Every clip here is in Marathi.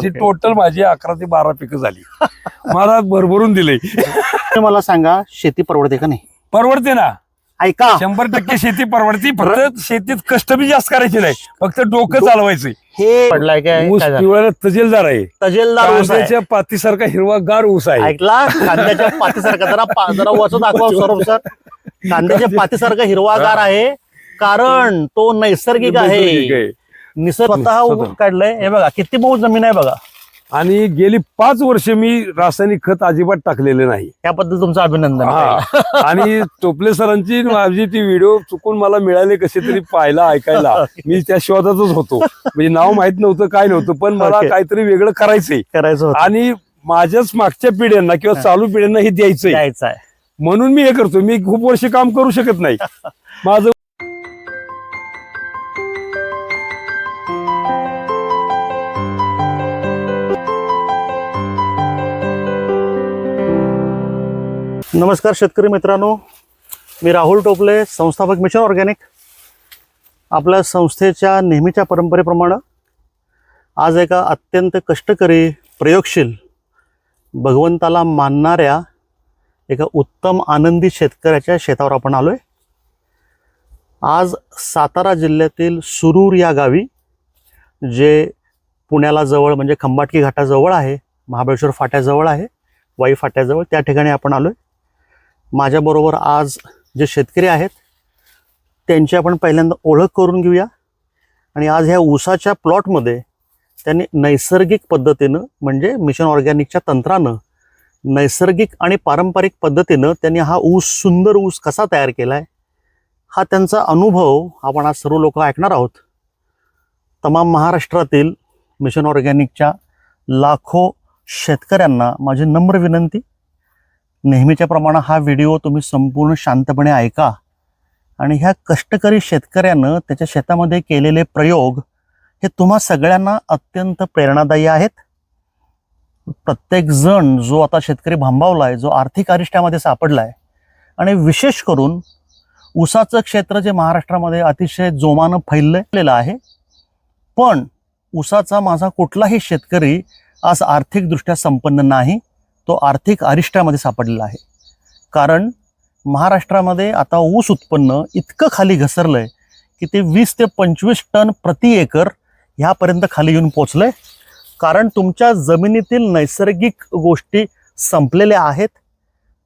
टोटल माझी अकरा ते बारा पिकं झाली. मला भरभरून दिले तुम्ही मला सांगा शेती परवडते का नाही? परवडते ना. ऐका. शंभर टक्के शेती परवडती फक्त शेतीत कष्ट बी जास्त करायचे नाही. फक्त डोकं चालवायचं हे पडलाय काय? ऊस काय झालं? पिवळ्याला तजेलदार आहे. तजेलदार ऊस आहे. कांद्याच्या पातीसारखा हिरवागार ऊस आहे. ऐकला? कांद्याच्या पातीसारखा जरा पा- जरा वचन दाखवा स्वरूप सर. कांद्याच्या पातीसारखा हिरवागार आहे. कारण तो नैसर्गिक आहे. नैसर्गिक आहे. निसर्ग स्वतः ऊस काढलाय. हे बघा किती मऊ जमीन आहे बघा. आणि गेली पाच वर्ष मी रासायनिक खत अजिबात टाकलेले नाही. त्याबद्दल तुमचं अभिनंदन हा. आणि टोपले सरांची माझी ती व्हिडिओ चुकून मला मिळाले कसे तरी पाहायला ऐकायला. मी त्या शोधातच होतो. म्हणजे नाव माहीत नव्हतं काय नव्हतं पण मला Okay. काहीतरी वेगळं करायचंय. करायचं होतं. आणि माझ्याच मागच्या पिढ्यांना किंवा चालू पिढ्यांना हे द्यायचंय. द्यायचं आहे. म्हणून मी हे करतो मी खूप वर्ष काम करू शकत नाही. माझं नमस्कार शेतकरी मित्रांनो. मी राहुल टोपले संस्थापक मिशन ऑर्गॅनिक. आपल्या संस्थेच्या नेहमीच्या परंपरेप्रमाणे आज एका अत्यंत कष्टकरी प्रयोगशील भगवंताला मानणाऱ्या एका उत्तम आनंदी शेतकऱ्याच्या शेतावर आपण आलो आहे आज सातारा जिल्ह्यातील सुरूर या गावी जे पुण्याला जवळ म्हणजे खंबाटकी घाटाजवळ आहे महाबळेश्वर फाट्याजवळ आहे वाई फाट्याजवळ त्या ठिकाणी आपण आलो आहे माझ्याबरोबर आज जे शेतकरी आहेत त्यांची आपण पहिल्यांदा ओळख करून घेऊया. आणि आज ह्या ऊसाच्या प्लॉटमध्ये त्यांनी नैसर्गिक पद्धतीनं म्हणजे मिशन ऑर्गॅनिकच्या तंत्रानं नैसर्गिक आणि पारंपरिक पद्धतीनं त्यांनी हा ऊस सुंदर ऊस कसा तयार केला आहे हा त्यांचा अनुभव आपण आज सर्व लोक ऐकणार आहोत. तमाम महाराष्ट्रातील मिशन ऑर्गॅनिकच्या लाखो शेतकऱ्यांना माझी नम्र विनंती. नेहमीच्या प्रमाणे हा व्हिडिओ तुम्ही संपूर्ण शांतपणे ऐका. आणि ह्या कष्टकरी शेतकऱ्यानं त्याच्या शेतामध्ये केलेले प्रयोग हे तुम्हा सगळ्यांना अत्यंत प्रेरणादायी आहेत. प्रत्येक जण जो आता शेतकरी भांबावला आहे जो आर्थिक अरिष्टामध्ये सापडला आहे आणि विशेष करून ऊसाचं क्षेत्र जे महाराष्ट्रामध्ये अतिशय जोमानं फैललेलं आहे पण ऊसाचा माझा कुठलाही शेतकरी आज आर्थिकदृष्ट्या संपन्न नाही. तो आर्थिक अरिष्टामध्ये सापडलेला आहे. कारण महाराष्ट्रामध्ये आता ऊस उत्पन्न इतकं खाली घसरलं आहे की ते वीस ते पंचवीस टन प्रति एकर ह्यापर्यंत खाली येऊन पोचलं आहे कारण तुमच्या जमिनीतील नैसर्गिक गोष्टी संपलेल्या आहेत.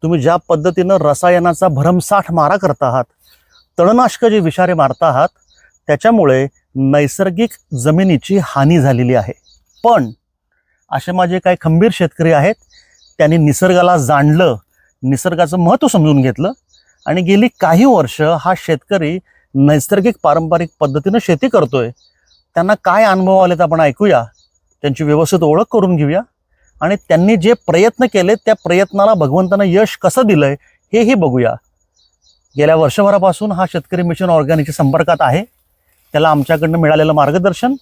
तुम्ही ज्या पद्धतीनं रसायनाचा भरमसाठ मारा करता आहात तणनाशकं जे विषारे मारता आहात त्याच्यामुळे नैसर्गिक जमिनीची हानी झालेली आहे. पण असे माझे काही खंबीर शेतकरी आहेत त्यांनी निसर्गाला जाणलं निसर्गाचं महत्त्व समजून घेतलं आणि गेली काही वर्ष हा शेतकरी नैसर्गिक पारंपरिक पद्धतीनं शेती करतोय. त्यांना काय अनुभव आलेत आपण ऐकूया. त्यांची व्यवस्थित ओळख करून घेऊया. आणि त्यांनी जे प्रयत्न केले त्या प्रयत्नाला भगवंतानं यश कसं दिलंय हेही बघूया. गेल्या वर्षभरापासून हा शेतकरी मिशन ऑर्गॅनिकच्या संपर्कात आहे. त्याला आमच्याकडनं मिळालेलं मार्गदर्शन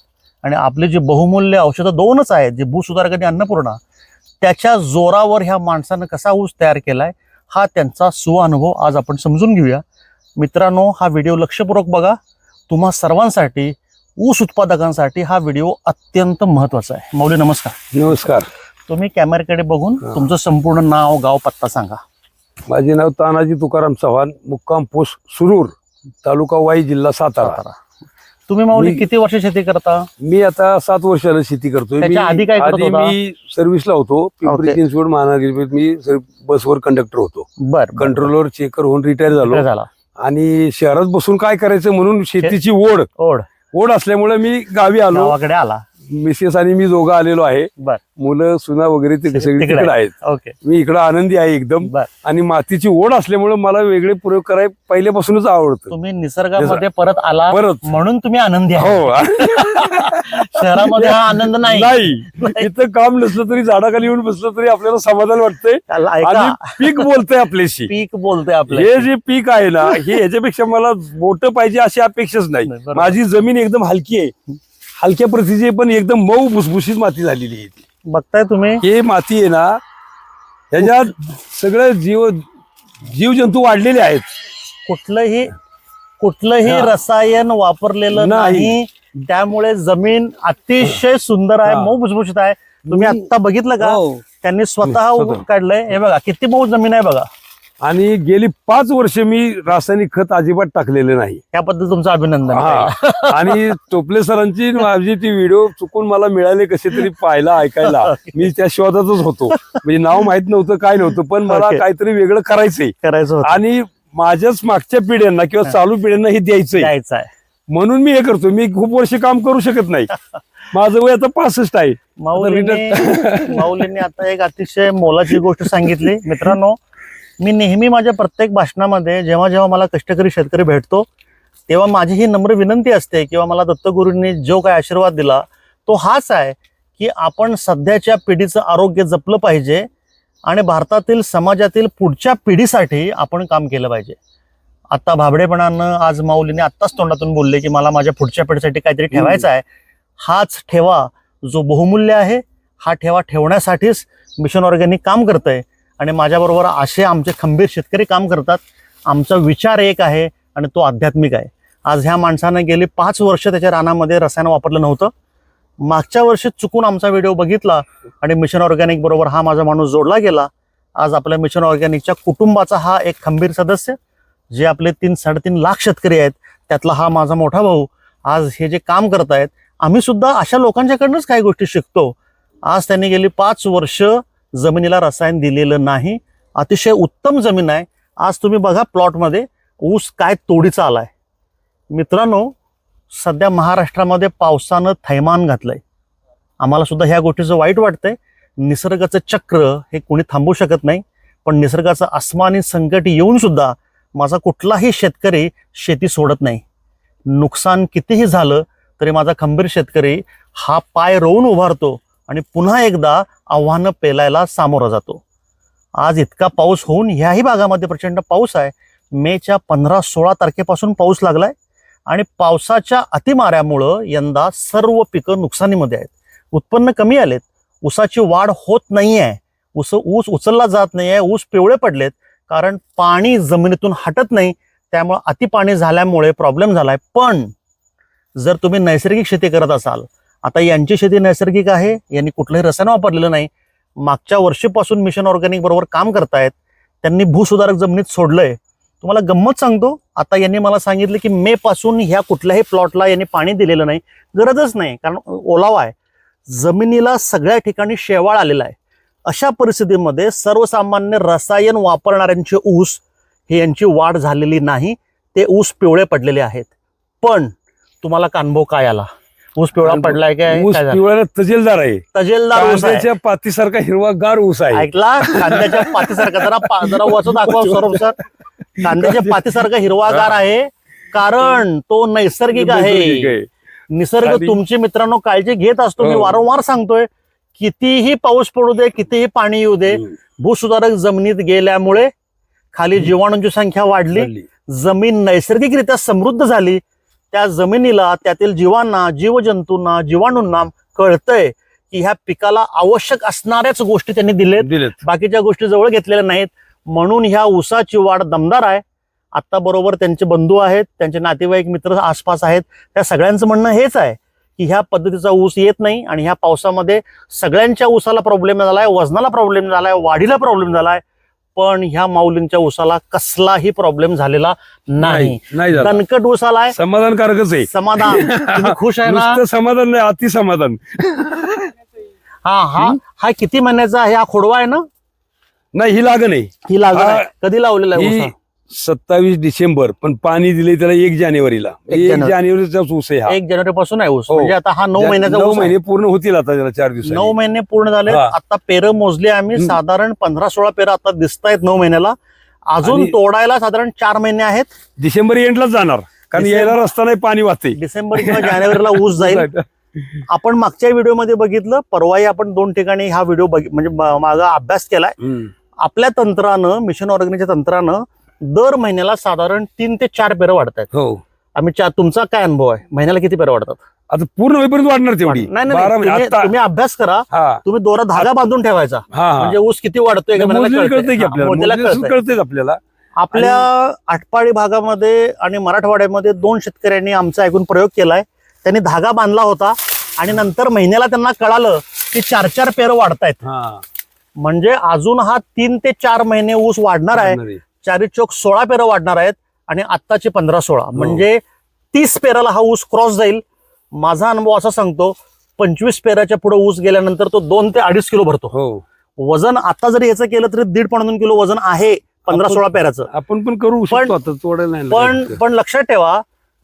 आणि आपले जे बहुमूल्य औषधं दोनच आहेत जे भूसुधारक आणि अन्नपूर्णा त्याच्या जोरावर ह्या माणसानं कसा ऊस तयार केलाय हा त्यांचा सुअनुभव आज आपण समजून घेऊया. मित्रांनो हा व्हिडिओ लक्षपूर्वक बघा. तुम्हा सर्वांसाठी ऊस उत्पादकांसाठी हा व्हिडिओ अत्यंत महत्त्वाचा आहे. मौली नमस्कार. नमस्कार. तुम्ही कॅमेऱ्याकडे बघून. तुमचं संपूर्ण नाव गाव पत्ता सांगा. माझे नाव तानाजी तुकाराम चव्हाण मुक्काम पोस्ट सुरूर तालुका वाई जिल्हा सातारा. तुम्ही माऊली मी- किती वर्ष शेती करता? मी आता सात वर्षाला शेती करतोय. त्याच्या मी- आधी काय करत आधी होता? मी सर्व्हिसला होतो. पिंपरी Okay. चिंचवड महानगरपालिकेत मी सर- बसवर कंडक्टर होतो. बर कंट्रोलर चेकर होऊन रिटायर झालो. झाला. आणि शहरात बसून काय करायचं म्हणून शेतीची ओढ. ओढ. ओढ असल्यामुळे मी गावी आलो. गावाकडे आला. मिसेस आणि मी दोघं आलेलो आहे. बर. मुलं सुना वगैरे ते सगळी तिकडे तिकडे आहेत. ओके. मी इकडं आनंदी आहे एकदम. बर. आणि मातीची ओढ असल्यामुळे मला वेगळे प्रयोग करायला पहिल्यापासूनच आवडतं. तुम्ही निसर्गामध्ये परत आला परत. म्हणून तुम्ही आनंदी हो. शहरामध्ये हा आनंद नाही. नाही. इथं काम नसलं तरी झाडाखाली येऊन बसलं तरी आपल्याला समाधान वाटतंय. त्याला ऐका. आणि पीक बोलतंय आपल्याशी. पीक बोलते आपलं हे जे पीक आहे ना हे ह्याच्यापेक्षा मला मोठं पाहिजे अशी अपेक्षाच नाही. नाही, बरोबर. माझी जमीन एकदम हलकी आहे. हलक्या प्रतीची पण एकदम मऊ भुसभुशीत माती झालेली आहे ती. बघताय तुम्ही हे माती आहे ना ह्याच्यात सगळे जीव जीवजंतू वाढलेले आहेत कुठलंही कुठलंही हा. रसायन वापरलेलं नाही. नाही त्यामुळे जमीन अतिशय सुंदर आहे हा. मऊ भुसभुशीत आहे तुम्ही मी- आता बघितलं का हो. त्यांनी स्वतः स्वतः. काढलंय हे बघा किती मऊ जमीन आहे बघा आणि गेली पाच वर्ष मी रासायनिक खत अजिबात टाकलेले नाही. त्याबद्दल तुमचं अभिनंदन हा. आणि टोपले सरांची माझी ती व्हिडिओ चुकून मला मिळाले कसे तरी पाहायला ऐकायला. मी त्या शोधातच होतो. म्हणजे नाव माहीत नव्हतं काय नव्हतं पण मला. काहीतरी वेगळं करायचंय. करायचं आणि माझ्याच मागच्या पिढ्यांना किंवा चालू पिढ्यांना हे द्यायचंय. म्हणून मी हे करतो मी खूप वर्ष काम करू शकत नाही. माझं वय आता पासष्ट आहे. माऊलींनी माऊलींनी आता एक अतिशय मोलाची गोष्ट सांगितली. मित्रांनो मी नेहमी माझ्या प्रत्येक भाषणामध्ये जेव्हा जेव्हा मला कष्टकरी शेतकरी भेटतो तेव्हा माझी ही नम्र विनंती असते किंवा मला दत्तगुरूंनी जो काय आशीर्वाद दिला तो हाच आहे की आपण सध्याच्या पिढीचं आरोग्य जपलं पाहिजे आणि भारतातील समाजातील पुढच्या पिढीसाठी आपण काम केलं पाहिजे. आता भाबडेपणानं आज माऊलीने आत्ताच तोंडातून बोलले की मला माझ्या पुढच्या पिढीसाठी काहीतरी ठेवायचं आहे. हाच ठेवा जो बहुमूल्य आहे हा ठेवा ठेवण्यासाठीच मिशन ऑर्गॅनिक काम करतंय. आणि माझ्याबरोबर असे आमचे खंबीर शेतकरी काम करतात. आमचा विचार एक आहे आणि तो आध्यात्मिक आहे. आज ह्या माणसानं गेली पाच वर्ष त्याच्या रानामध्ये रसायन वापरलं नव्हतं. मागच्या वर्षी चुकून आमचा व्हिडिओ बघितला आणि मिशन ऑर्गॅनिक बरोबर हा माझा माणूस जोडला गेला. आज आपल्या मिशन ऑर्गॅनिकच्या कुटुंबाचा हा एक खंबीर सदस्य जे आपले तीन साडेतीन लाख शेतकरी आहेत त्यातला हा माझा मोठा भाऊ. आज हे जे काम करतायत आम्ही सुद्धा अशा लोकांच्याकडनंच काही गोष्टी शिकतो. आज त्यांनी गेली पाच वर्ष जमिनीला रसायन दिलेलं नाही. अतिशय उत्तम जमीन आहे. आज तुम्ही बघा प्लॉटमध्ये ऊस काय तोडीचा आला आहे मित्रांनो सध्या महाराष्ट्रामध्ये पावसानं थैमान घातलं आम्हाला सुद्धा ह्या गोष्टीचं वाईट वाटतंय. निसर्गाचं चक्र हे कोणी थांबवू शकत नाही. पण निसर्गाचं अस्मानी संकट येऊन सुद्धा माझा कुठलाही शेतकरी शेती सोडत नाही. नुकसान कितीही झालं तरी माझा खंबीर शेतकरी हा पाय रोवून उभारतो. आणि पुन्हा एकदा आव्हानं पेलायला सामोरा जातो. आज इतका पाऊस होऊन ह्याही भागामध्ये प्रचंड पाऊस आहे. मेच्या पंधरा सोळा तारखेपासून पाऊस लागलाय आणि पावसाच्या अतिमाऱ्यामुळं यंदा सर्व पिकं नुकसानीमध्ये आहेत. उत्पन्न कमी आलेत. ऊसाची वाढ होत नाही आहे ऊस ऊस उचलला जात नाही आहे ऊस पिवळे पडलेत. कारण पाणी जमिनीतून हटत नाही. त्यामुळं अतिपाणी झाल्यामुळे प्रॉब्लेम झाला आहे पण जर तुम्ही नैसर्गिक शेती करत असाल आता यांची शेती नैसर्गिक आहे यांनी कुठलंही रसायन वापरलेलं नाही. मागच्या वर्षीपासून मिशन ऑर्गॅनिक बरोबर काम करतायत. त्यांनी भूसुधारक जमिनीत सोडलंय. तुम्हाला गंमत सांगतो आता यांनी मला सांगितलं की मे पासून ह्या कुठल्याही प्लॉटला यांनी पाणी दिलेलं नाही. गरजच नाही कारण ओलावा आहे. जमिनीला सगळ्या ठिकाणी शेवाळ आलेला आहे. अशा परिस्थितीमध्ये सर्वसामान्य रसायन वापरणाऱ्यांचे ऊस हे यांची वाढ झालेली नाही ते ऊस पिवळे पडलेले आहेत. पण तुम्हाला कानभो काय आला? ऊस पिवळा पडलाय काय? ऊस काय झालं? पिवळ्याला तजेलदार आहे. तजेलदार ऊस आहे. कांद्याच्या पातीसारखा हिरवागार ऊस आहे. ऐकला? कांद्याच्या पातीसारखा. जरा पा- जरा वचन दाखवा सौरभ सर. कांद्याच्या पातीसारखा हिरवागार आहे. कारण तो नैसर्गिक आहे. निसर्ग आणि- तुमची मित्रांनो काळजी घेत असतो. मी हो. वारंवार सांगतोय कितीही पाऊस पडू दे कितीही पाणी येऊ दे हम्म. भूसुधारक जमिनीत गेल्यामुळे खाली जीवाणूंची संख्या वाढली. चालली. जमीन नैसर्गिकरित्या समृद्ध झाली. त्या जमिनीला त्यातील जीवांना जीवजंतूंना जीवाणूंना कळतंय की ह्या पिकाला आवश्यक असणाऱ्याच गोष्टी त्यांनी दिलेत. दिलेत. बाकीच्या गोष्टी जवळ घेतलेल्या नाहीत. म्हणून ह्या ऊसाची वाढ दमदार आहे. आता बरोबर त्यांचे बंधू आहेत त्यांचे नातेवाईक मित्र आसपास आहेत. त्या सगळ्यांचं म्हणणं हेच आहे की ह्या पद्धतीचा ऊस येत नाही आणि ह्या पावसामध्ये सगळ्यांच्या ऊसाला प्रॉब्लेम झालाय वजनाला प्रॉब्लेम झालाय वाढीला प्रॉब्लेम झालाय. पण ह्या माऊलींच्या ऊसाला कसलाही प्रॉब्लेम झालेला नाही. नाही झालं. ऊस आलाय. समाधानकारकच आहे. समाधान. तुम्ही खुश आहे ना? नुसतं समाधान नाही अति समाधान हा हा हा किती महिन्याचा आहे? हा खोडवा आहे ना? नाही ही लागण आहे. ही लागण. आहे. कधी लावलेला आहे ही ऊस हा? सत्तावीस डिसेंबर पण पाणी दिले त्याला एक जानेवारीला. एक एक जानेवारी. जानेवारीचा ऊस आहे हा. एक जानेवारी पासून आहे ऊस. हो. म्हणजे आता हा नऊ महिन्याचा नऊ ऊस आहे. महिने पूर्ण होतील आता त्याला चार दिवस नऊ महिने पूर्ण झाले. हा. आता पेरं मोजली आम्ही. हम्म. साधारण पंधरा सोळा पेरं आता दिसत आहेत नऊ महिन्याला. अजून आणि- तोडायला साधारण चार महिने आहेत. डिसेंबर एंडलाच जाणार. कारण डिसेंबर- यायला रस्ता नाही पाणी वाहते डिसेंबर किंवा जानेवारीला ऊस जाईल. आपण मागच्या व्हिडिओमध्ये बघितलं परवाही आपण दोन ठिकाणी हा व्हिडिओ म्हणजे मा- मागा अभ्यास केलाय. हम्म. आपल्या तंत्रानं मिशन ऑर्गॅनिकच्या तंत्रानं दर महिन्याला साधारण तीन ते चार पेरं वाढतात हो. आम्ही तुमचा काय अनुभव आहे? महिन्याला किती पेरं वाढतात? आता पूर्ण होईपर्यंत वाढणार तेवढी. नाही नाही, बारा नाही. महिने तुम्ही- आता तुम्ही अभ्यास करा. हा. तुम्ही दोरा धागा बांधून ठेवायचा. हा हा. म्हणजे ऊस किती वाढतोय का महिन्याला मोजलेलं कळतंय. कळतंय की हा, आपल्याला कळतंय. आपल्या आटपाडी भागामध्ये आणि मराठवाड्यामध्ये दोन शेतकऱ्यांनी आमचा ऐकून प्रयोग केलाय. त्यांनी धागा बांधला होता आणि नंतर महिन्याला त्यांना कळालं की चार चार पेरं वाढतायत. हा. म्हणजे अजून हा तीन ते चार महिने ऊस वाढणार आहे. चारी चौक सोळा पेरं वाढणार आहेत आणि आत्ताची पंधरा सोळा. म्हणजे तीस पेराला हा ऊस क्रॉस जाईल. माझा अनुभव असा सांगतो पंचवीस पेराच्या पुढे ऊस गेल्यानंतर तो दोन ते अडीच किलो भरतो. हो. वजन आता जरी याचं केलं तरी दीड पाऊण दोन किलो वजन आहे पंधरा सोळा पेराचं. आपण पण करू पण- पण. पण लक्षात ठेवा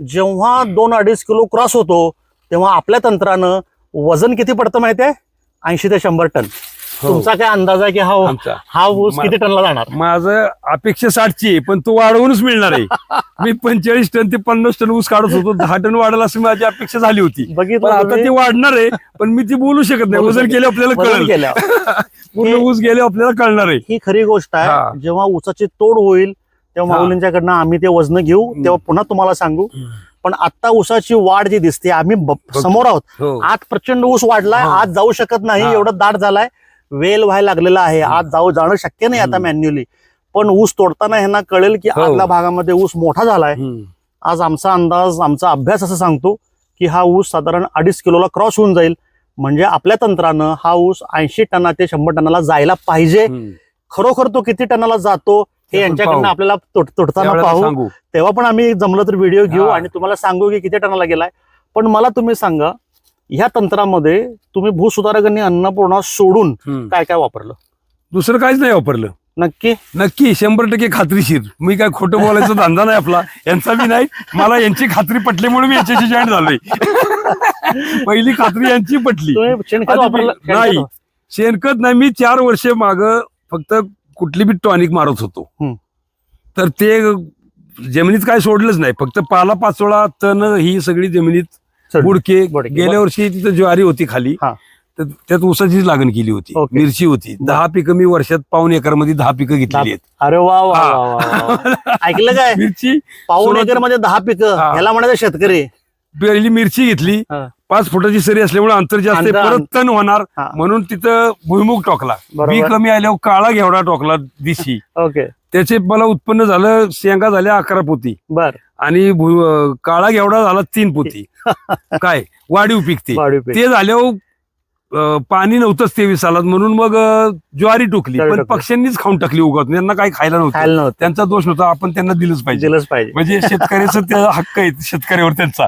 जेव्हा दोन अडीच किलो क्रॉस होतो तेव्हा आपल्या तंत्रानं वजन किती पडतं माहितीये? ऐंशी ते शंभर टन. हो. तुमचा काय अंदाज आहे की हा आमचा हा ऊस किती टनला जाणार माझं अपेक्षा साठची आहे पण तो वाढवूनच मिळणार आहे मी पंचेचाळीस टन ते पन्नास टन ऊस काढत होतो दहा टन वाढेल अशी माझी अपेक्षा झाली होती पण बघितलं आता तुम्ही? ते वाढणार आहे पण मी ती बोलू शकत नाही बोलू वजन शकत- केले आपल्याला वजन कळेल केल्यावर. पूर्ण ऊस गेले आपल्याला कळणार आहे ही खरी गोष्ट हा. आहे जेव्हा ऊसाची तोड होईल तेव्हा हा. माऊलींच्याकडनं आम्ही ते वजन घेऊ. तेव्हा पुन्हा तुम्हाला सांगू पण आता ऊसाची वाढ जी दिसते आम्ही ब- समोर आहोत हो आज प्रचंड ऊस वाढलाय हा. आज जाऊ शकत नाही हा. एवढं दाट झालाय वेल व्हायला लागलेला आहे आज जाऊ जाणं शक्य नाही आता. मॅन्युअली पण ऊस तोडताना ह्यांना कळेल की हो. आतल्या भागामध्ये ऊस मोठा झालाय. आज आमचा अंदाज आमचा अभ्यास असं सांगतो की हा ऊस साधारण अडीच किलोला क्रॉस होऊन जाईल म्हणजे आपल्या तंत्रानं हा ऊस ऐंशी टना ते शंभर टनाला जायला पाहिजे. खरोखर तो किती टनाला जातो हे यांच्याकडनं. आपल्याला त्यावेळेला पाहू तेव्हा पण आम्ही जमलं तर व्हिडिओ घेऊ. आणि तुम्हाला सांगू की किती टनाला गेलाय पण मला तुम्ही सांगा ह्या तंत्रामध्ये तुम्ही भूसुधारक आणि अन्नपूर्णा सोडून हम्म. काय काय वापरलं? दुसरं काहीच नाही वापरलं. नक्की? नक्की शंभर टक्के खात्रीशीर मी काय खोटं बोलायचा धंदा नाही आपला. यांचा बी नाही. मला यांची खात्री पटल्यामुळे मी याच्याशी जॉईन झालोय. पहिली खात्री यांची पटली. तुम्ही शेणखत आधी वापरलं? मी- नाही. शेणखत? शेणखत नाही मी चार वर्षे माग फक्त कुठली बी टॉनिक मारत होतो. तर ते जमिनीत काय सोडलंच नाही. फक्त पाला पाचोळा तण ही सगळी जमिनीत. बुडके. गेल्या वर्षी तिथं ज्वारी होती खाली. तर त्यात ऊसाचीच लागण केली होती. मिरची होती. दहा पिकं मी वर्षात पाऊन एकरमध्ये दहा पिकं घेतलेली आहेत. अरे वा वा. ऐकलं काय? मिरची पाऊन एकरमध्ये दहा पिकं. ह्याला म्हणायचं शेतकरी. पहिली मिरची घेतली. पाच फुटाची सरी असल्यामुळे अंतर जास्त परत तण होणार. म्हणून तिथं भुईमुग टोकला. बी कमी आल्यावर काळा घेवडा टोकला दिशी. ओके. त्याचे मला उत्पन्न झालं शेंगा झाल्या अकरा पोती. बर. आणि अं, काळा घेवडा झाला तीन पोती. काय? वाढीव पिकते. वाढीव पीक. ते झाल्यावर अं, पाणी नव्हतंच तेवीस सालात म्हणून मग अं, ज्वारी टोकली. ज्वारी पण टोकली. पक्ष्यांनीच खाऊन टाकली उगत त्यांना काही खायला नव्हतं. खायला नव्हतं. त्यांचा दोष नव्हता आपण त्यांना दिलंच पाहिजे. दिलंच पाहिजे. म्हणजे शेतकऱ्याचा त्या हक्क आहे शेतकऱ्यावर त्यांचा.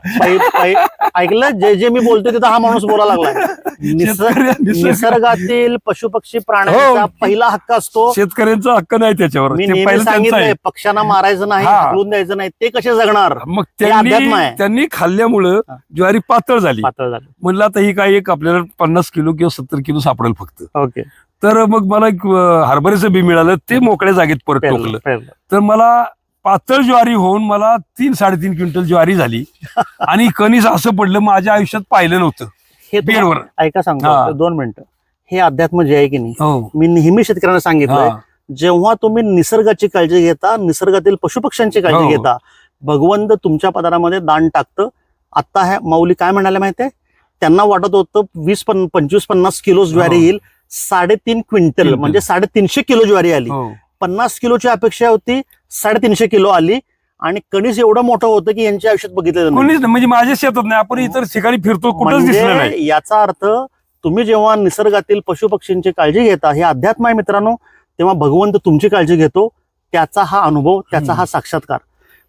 ऐकलं? जे जे मी बोलतोय तिथं हा माणूस निसर्ग शेतकऱ्या- निसर्ग- निसर्गातील पशु पक्षी प्राण्यांचा हो. पहिला हक्क असतो. शेतकऱ्यांचा हक्क नाही त्याच्यावर. मी ते नेहमी पहिलं त्यांचं सांगितलंय आहे. पक्ष्यांना मारायचं नाही हा. हकलून द्यायचं नाही ते कसे जगणार? मग त्यांनी आहे. त्यांनी खाल्ल्यामुळं. ज्वारी पातळ झाली. पातळ झालं. म्हणलं आता ही काय एक आपल्याला पन्नास किलो किंवा सत्तर किलो सापडेल फक्त. ओके. तर मग मला एक हरभऱ्याचं बी मिळालं ते मोकळ्या जागेत परत पेरलं, टोकलं. पेरलं. तर मला पातळ ज्वारी होऊन मला तीन साडेतीन क्विंटल ज्वारी झाली. आणि कणीस असं पडलं माझ्या आयुष्यात पाहिलं नव्हतं. हे तुम्हाला- बेरवर. ऐका सांगतो. दोन मिनिटं. हे अध्यात्म जे आहे की नाही हो. मी नेहमी शेतकऱ्यांना सांगितलंय हा. जेव्हा तुम्ही निसर्गाची काळजी घेता निसर्गातील पशुपक्ष्यांची काळजी हो. घेता भगवंत तुमच्या पदारामध्ये दान टाकतं. आता ह्या माऊली काय म्हणाले माहितीये? त्यांना वाटत होतं वीस पन पंचवीस पन्नास किलो ज्वारी हो. येईल साडेतीन क्विंटल. म्हणजे साडेतीनशे किलो ज्वारी आली हो. पन्नास किलोची अपेक्षा होती साडेतीनशे किलो आली आणि कणीस एवढं मोठं होतं की यांच्या आयुष्यात नाही, म्हणजे माझ्या शेतात नाही आपण इतर ठिकाणी फिरतो नाही म्हणजे याचा अर्थ तुम्ही जेव्हा निसर्गातील पशु पक्षींची काळजी घेता हे अध्यात्म आहे मित्रांनो तेव्हा भगवंत तुमची काळजी घेतो त्याचा हा अनुभव त्याचा हा साक्षात्कार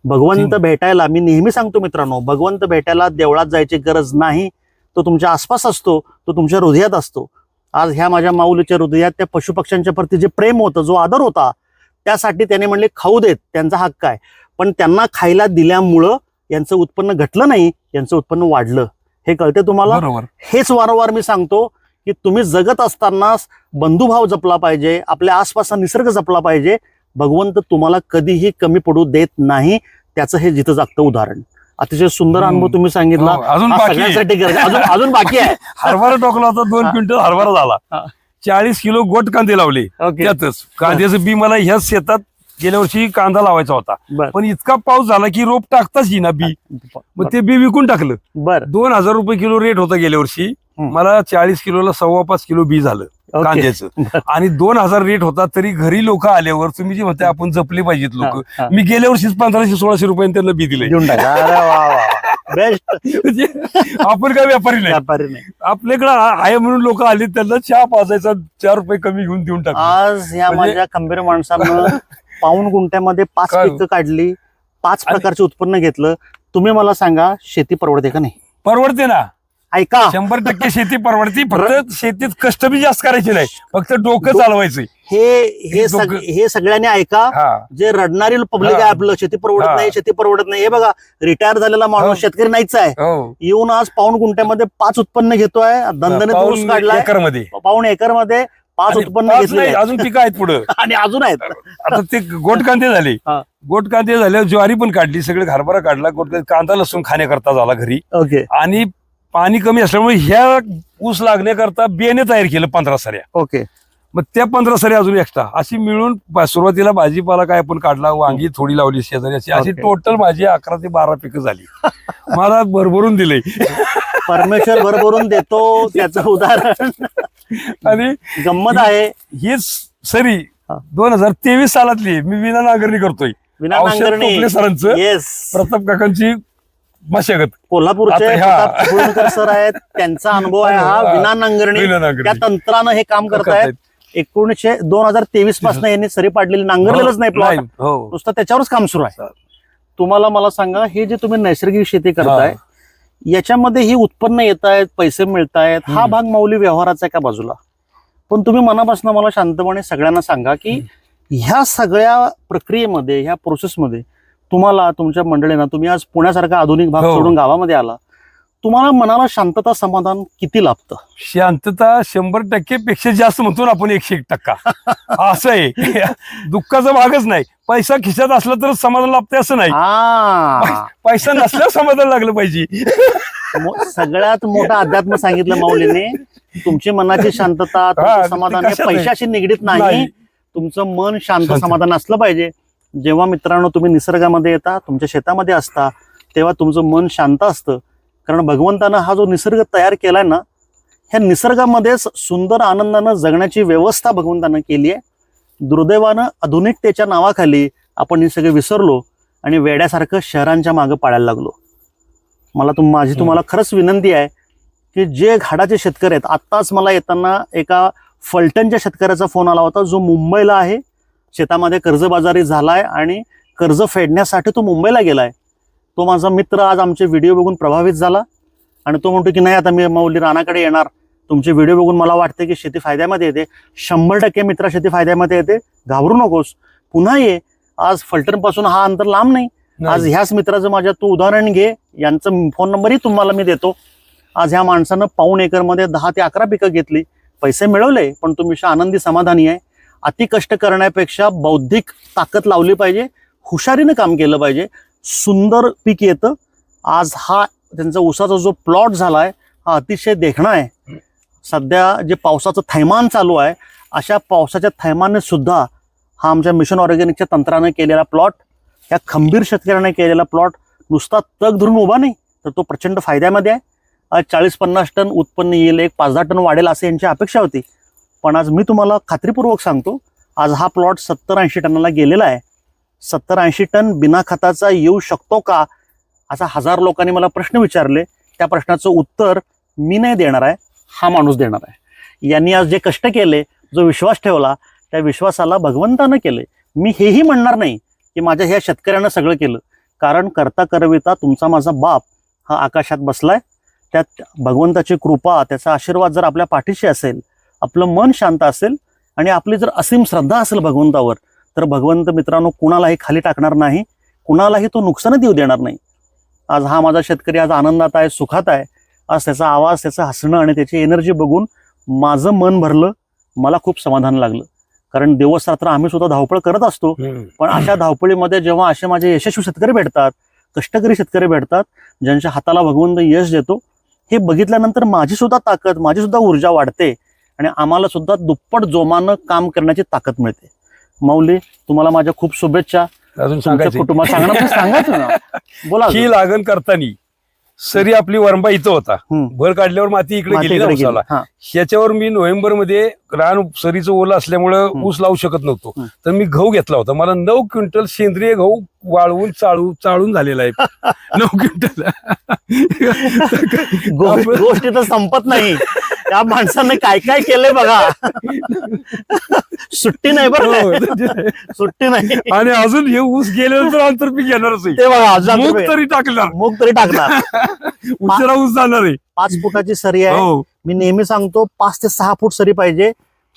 भगवंत. भेटायला मी नेहमी सांगतो मित्रांनो भगवंत भेटायला देवळात जायची गरज नाही तो तुमच्या आसपास असतो तो तुमच्या हृदयात असतो. आज ह्या माझ्या माऊलीच्या हृदयात त्या पशुपक्ष्यांच्या प्रती जे प्रेम होतं जो आदर होता त्यासाठी त्याने म्हणले खाऊ देत त्यांचा हक्क आहे पण त्यांना खायला दिल्यामुळं यांचं उत्पन्न घटलं नाही यांचं उत्पन्न वाढलं. हे कळते तुम्हाला? हेच वारंवार मी सांगतो की तुम्ही जगत असताना बंधुभाव जपला पाहिजे आपल्या आसपासचा निसर्ग जपला पाहिजे. भगवंत तुम्हाला कधीही कमी पडू देत नाही त्याचं हे जिथं जागतं उदाहरण. अतिशय सुंदर. अनुभव तुम्ही सांगितला. अजून. सगळ्यांसाठी अजून अजून बाकी आहे. हरभरा टोकला होता दोन. क्विंटल हरभरा. झाला. चाळीस किलो गोट कांदे लावले. त्यातच. कांद्याचं बी मला ह्याच शेतात गेल्या वर्षी कांदा लावायचा होता. पण इतका पाऊस झाला की रोप टाकताच येईना बी. मग ते बी विकून टाकलं. बर. दोन हजार रुपये किलो रेट होता गेल्या वर्षी. मला चाळीस किलोला सव्वा पाच किलो बी झालं कांद्याचं. आणि दोन हजार रेट होता तरी घरी लोक आल्यावर तुम्ही जे म्हणते आपण जपले पाहिजेत लोक. मी गेल्या वर्षीच पंधराशे सोळाशे रुपयांनी त्यांना बी दिले. बेस्ट म्हणजे आपण काय व्यापारी नाही. व्यापारी नाही. आपल्याकडे आहे म्हणून लोक आले त्यांना चहा पाजायचा चार रुपये कमी घेऊन देऊन टाक आज ह्या म्हणजे- माझ्या खंबीर माणसानं पाऊन गुंठ्यामध्ये पाच? पिकं काढली पाच प्रकारचे उत्पन्न घेतलं. तुम्ही मला सांगा शेती परवडते का नाही? परवडते ना. ऐका. शंभर टक्के शेती परवडती फक्त शेतीत कष्ट बी जास्त करायचे नाही. फक्त डोकं चालवायचं. हे हे हे सग- हे सगळ्यांनी ऐका. हा. जे रडणारी पब्लिक हा. आहे आपलं शेती परवडत हा. नाही शेती परवडत नाही. हे बघा रिटायर झालेला हो. माणूस शेतकरी नाहीच आहे. हो. येऊन आज पाऊन गुंठ्यामध्ये पाच उत्पन्न घेतोय. दंदने ऊस काढलाय. एकरमध्ये पाऊण एकरमध्ये पाच उत्पन्न घेतले अजून पिकं आहेत पुढं. आणि अजून आहेत. आता ते गोट कांदे झाले. हा. गोट कांदे झाले ज्वारी पण काढली सगळे हरभरा काढला गोट कांदा लसूण खाण्याकरता झाला घरी. ओके. आणि पाणी कमी असल्यामुळे ह्या ऊस लागण्याकरता बियाणे तयार केलं पंधरा सऱ्या. ओके. मग त्या पंधरा सऱ्या अजून एक्स्ट्रा अशी मिळून प- सुरुवातीला भाजीपाला काय आपण काढला वांगी थोडी लावली शेजारी अशी. अशी. टोटल माझी अकरा ते बारा पिकं झाली. मला भरभरून दिले परमेश्वर भरभरून देतो त्याचं उदाहरण. आणि गंमत आहे. हीच सरी हा. दोन हजार तेवीस सालातली मी विना नांगरणी करतोय. विना औषध नांगरणी. टोपले सरांचं. येस प्रताप काकांची मशागत कोल्हापूरचे आता ह्या- प्रताप चिपळूणकर सर आहेत त्यांचा अनुभव आहे हा. विना नांगरणी विना नांगरणी. त्या तंत्रानं हे काम करतायत. एकोणीसशे दोन हजार तेवीसपासून यांनी सरी पाडलेली नांगरलेलंच नाही प्लॉट हो नुसतं त्याच्यावरच काम सुरू आहे. तुम्हाला मला सांगा हे जे तुम्ही नैसर्गिक शेती करताय याच्यामध्ये ही उत्पन्न येत आहेत पैसे मिळत आहेत हा हम्म. भाग मौली व्यवहाराचा आहे का बाजूला पण तुम्ही मनापासून मला शांतपणे सगळ्यांना सांगा की ह्या सगळ्या प्रक्रियेमध्ये ह्या प्रोसेसमध्ये तुम्हाला तुमच्या मंडळींना तुम्ही आज पुण्यासारखा आधुनिक भाग हो. सोडून गावामध्ये आला. तुम्हाला मनाला शांतता समाधान किती लाभतं? शांतता शंभर टक्के पेक्षा जास्त म्हणतो ना आपण एकशे एक टक्का. असं आहे. दुःखाचा भागच नाही. पैसा खिशात असला तर समाधान लाभते असं नाही. आ, पैसा नसल्यावर समाधान लागलं पाहिजे. मो- सगळ्यात मोठं अध्यात्म सांगितलं माऊलीने. तुमची मनाची शांतता तुमचं ते समाधान हे कशात आहे? पैशाशी निगडीत नाही. नाही. तुमचं मन शांत शांत. समाधान असलं पाहिजे. जेव्हा मित्रांनो तुम्ही निसर्गामध्ये येता तुमच्या शेतामध्ये असता तेव्हा तुमचं मन शांत असतं. कारण भगवंतानं हा जो निसर्ग तयार केलाय ना ह्या निसर्गामध्येच सुंदर आनंदानं जगण्याची व्यवस्था भगवंतानं केली आहे. दुर्दैवानं आधुनिकतेच्या नावाखाली आपण हे सगळे विसरलो आणि वेड्यासारखं शहरांच्या मागं पाळायला लागलो. मला तुम माझी तुम्हाला खरंच विनंती आहे की जे घाडाचे शेतकरी आहेत आत्ताच मला येताना एका फलटणच्या शेतकऱ्याचा फोन आला होता जो मुंबईला आहे. शेतामध्ये कर्जबाजारी झालाय आणि कर्ज फेडण्यासाठी तो मुंबईला गेलाय. तो माझा मित्र आज आमचे व्हिडिओ बघून प्रभावित झाला आणि तो म्हणतो की नाही आता मी मौली रानाकडे येणार. तुमचे व्हिडिओ बघून मला वाटते की शेती फायद्यामध्ये येते. शंभर टक्के मित्र शेती फायद्यामध्ये येते. घाबरू नकोस. पुन्हा ये. आज फलटणपासून हा अंतर लांब नाही. आज ह्याच मित्राचं माझ्या तू उदाहरण घे. यांचं फोन नंबरही तुम्हाला मी देतो. आज ह्या माणसानं पाऊण एकरमध्ये दहा ते अकरा पिकं घेतली. पैसे मिळवले पण तो विषय आनंदी समाधानी आहे. अति कष्ट करण्यापेक्षा बौद्धिक ताकद लावली पाहिजे हुशारीनं काम केलं पाहिजे सुंदर पीक येतं. आज हा त्यांचा उसाचा जो प्लॉट झाला आहे हा अतिशय देखणा आहे. सध्या जे पावसाचं थैमान चालू आहे अशा पावसाच्या थैमाने सुद्धा हा आमच्या मिशन ऑर्गॅनिकच्या तंत्रानं केलेला प्लॉट या खंबीर शेतकऱ्याने केलेला प्लॉट नुसता तग धरून उभा नाही तर तो प्रचंड फायद्यामध्ये आहे. आज चाळीस पन्नास टन उत्पन्न येईल एक पाच दहा टन वाढेल असं यांची अपेक्षा होती. पण आज मी तुम्हाला खात्रीपूर्वक सांगतो आज हा प्लॉट सत्तर ऐंशी टनाला गेलेला आहे. सत्तर ऐंशी टन बिना खताचा येऊ शकतो का? असा हजार लोकांनी मला प्रश्न विचारले. त्या प्रश्नाचं उत्तर मी नाही देणार आहे हा माणूस देणार आहे. यांनी आज जे कष्ट केले जो विश्वास ठेवला त्या विश्वासाला भगवंतानं केले. मी हेही म्हणणार नाही की माझ्या ह्या शेतकऱ्यानं सगळं केलं. कारण करता करविता तुमचा माझा बाप हा आकाशात बसलाय. त्यात भगवंताची कृपा त्याचा आशीर्वाद जर आपल्या पाठीशी असेल आपलं मन शांत असेल आणि आपली जर असीम श्रद्धा असेल भगवंतावर तर भगवंत मित्रांनो कुणालाही खाली टाकणार नाही कुणालाही तो नुकसान देऊ देणार नाही. आज हा माझा शेतकरी आज आनंदात आहे सुखात आहे. आज त्याचा आवाज त्याचं हसणं आणि त्याची एनर्जी बघून माझं मन भरलं मला खूप समाधान लागलं. कारण दिवस रात्र आम्ही सुद्धा धावपळ करत असतो. पण अशा धावपळीमध्ये जेव्हा असे माझे यशस्वी शेतकरी भेटतात कष्टकरी शेतकरी भेटतात ज्यांच्या हाताला भगवंत यश देतो हे बघितल्यानंतर माझी सुद्धा ताकद माझी सुद्धा ऊर्जा वाढते. आणि आम्हाला सुद्धा दुप्पट जोमानं काम करण्याची ताकद मिळते. माऊली तुम्हाला माझ्या खूप शुभेच्छा. अजून सांगायचं? कुटुंबात सांगणार सांगायचं ना. बोला ही लागण करताना सरी आपली वरंबा इथं होता. भर काढल्यावर माती इकडे गेली. ह्याच्यावर मी नोव्हेंबरमध्ये रान सरीचं ओलं असल्यामुळं. ऊस लावू शकत नव्हतो. तर मी गहू घेतला होता. मला नऊ क्विंटल सेंद्रिय गहू वाळवून चाळू चाळून झालेला आहे. नऊ क्विंटल. गोष्टी तर संपत नाही. त्या माणसाने काय काय केलंय बघा. सुट्टी नाही बरं हो. म्हणजे- सुट्टी नाही. आणि अजून हे ऊस आंतर आंतरपीक येणारच आहे ते बघा मूग. तरी टाकणार. मूग तरी टाकणार. उशिरा ऊस जाणार आहे. पाच फुटाची सरी आहे. हो. मी नेहमी सांगतो पाच ते सहा फूट सरी पाहिजे.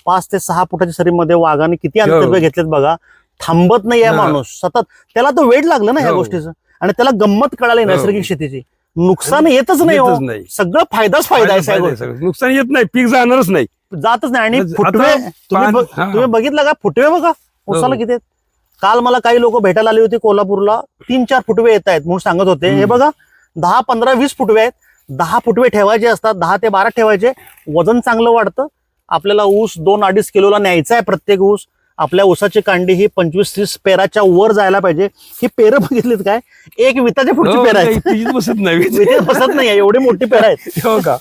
पाच ते सहा फुटाची सरीमध्ये वाघाने किती हो. अंतर घेतलेत बघा. थांबत नाही आहे हा. माणूस. सतत. त्याला तो वेळ लागला ना ह्या हो. गोष्टीचं. आणि त्याला गंमत कळाली हो. नैसर्गिक शेतीची. नुकसान येतच नाही येतच हो. नाही. सगळं फायदाच फायदा आहे साहेब. सगळं. नुकसान येत नाही पीक जाणारच नाही जातच नाही आणि आता फुटवे तुम्ही पान- बघ- हा. तुम्ही बघितलं का फुटवे बघा उसाला. किती आहेत? काल मला काही लोक भेटायला आले होते कोल्हापूरला तीन चार फुटवे येत आहेत म्हणून सांगत होते हे. बघा दहा पंधरा वीस फुटवे आहेत दहा फुटवे ठेवायचे असतात दहा ते बारा ठेवायचे वजन चांगलं वाढतं आपल्याला ऊस दोन अडीच किलोला न्यायचा आहे प्रत्येक ऊस आपल्या ऊसाची कांडी ही पंचवीस तीस पेराच्या वर जायला पाहिजे. ही पेरं बघितलीत काय? एक विताच्या पुढची हो, पेर आहे पीक बसत नाही. बसत नाही एवढी मोठी पेर आहेत. हो का?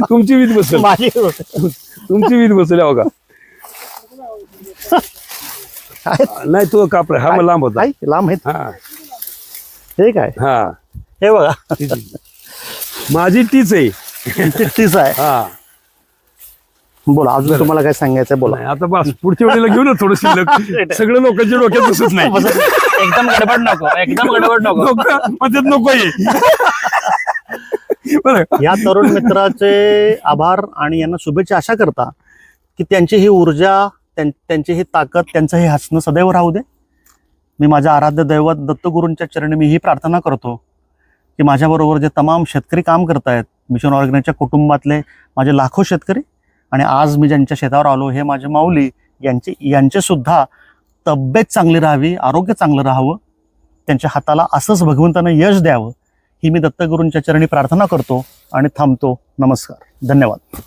तुमची वीज बसेल. माझी तुमची वीज बसेल हो का? नाही तो कापड हा मला लांब होता. लांब आहेत. हा. हे काय? हा. हे बघा. माझी तीच आहे. तीच आहे. हा. बोला अजून. तुम्हाला काय सांगायचं बोला. नाही, आता बस पुढच्या वेळेला घेऊ ना थोडं शिल्लक सगळं लोकांच्या डोक्यात बसत नाही. एकदम गडबड नको एकदम गडबड नको. म्हणतात नको या तरुण मित्राचे आभार आणि यांना शुभेच्छा अशा करता की त्यांची ही ऊर्जा त्यां- त्यांची ही ताकद त्यांचं हे हसणं सदैव राहू दे. मी माझ्या आराध्य दैवत दत्तगुरूंच्या चरणी मी ही प्रार्थना करतो की माझ्याबरोबर जे तमाम शेतकरी काम करतायत मिशन ऑर्गनाईजच्या कुटुंबातले माझे लाखो शेतकरी आणि आज मी ज्यांच्या शेतावर आलो हे माझे माऊली यांचे यांचेसुद्धा तब्येत चांगली राहावी आरोग्य चांगलं राहावं त्यांच्या हाताला असंच भगवंतानं यश द्यावं ही मी दत्तगुरूंच्या चरणी प्रार्थना करतो आणि थांबतो. नमस्कार. धन्यवाद.